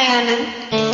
Diana.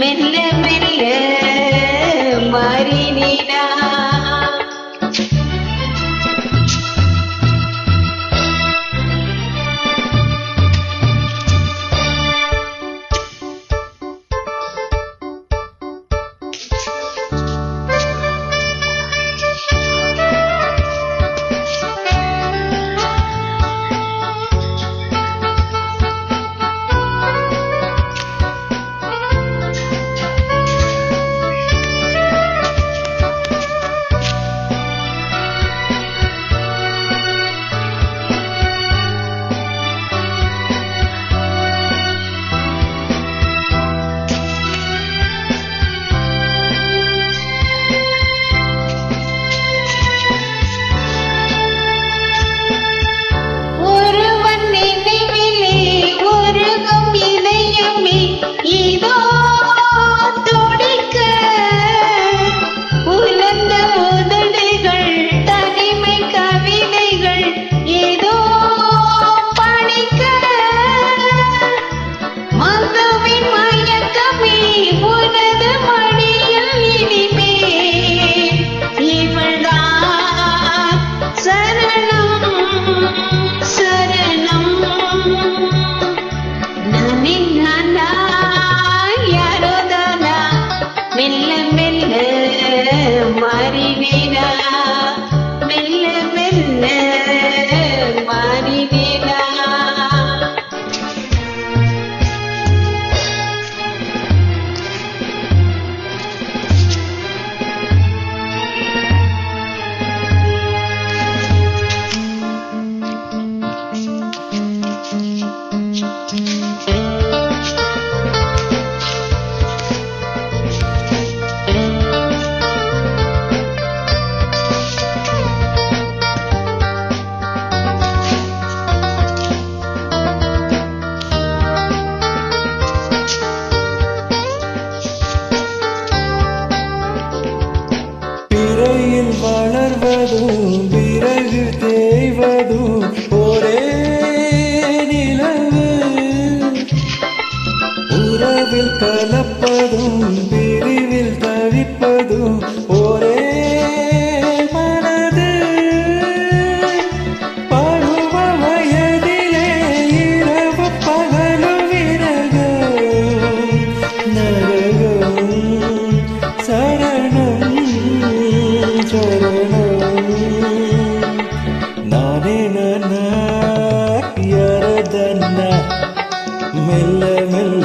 மெல்ல மறிவிடலாம் பிறந்ததும் பிறகு தேய்வதும் ஒரே நிலவு. உறவில் கலப்பதும் பிரிவில் தவிப்பதும் மெல்ல மெல்ல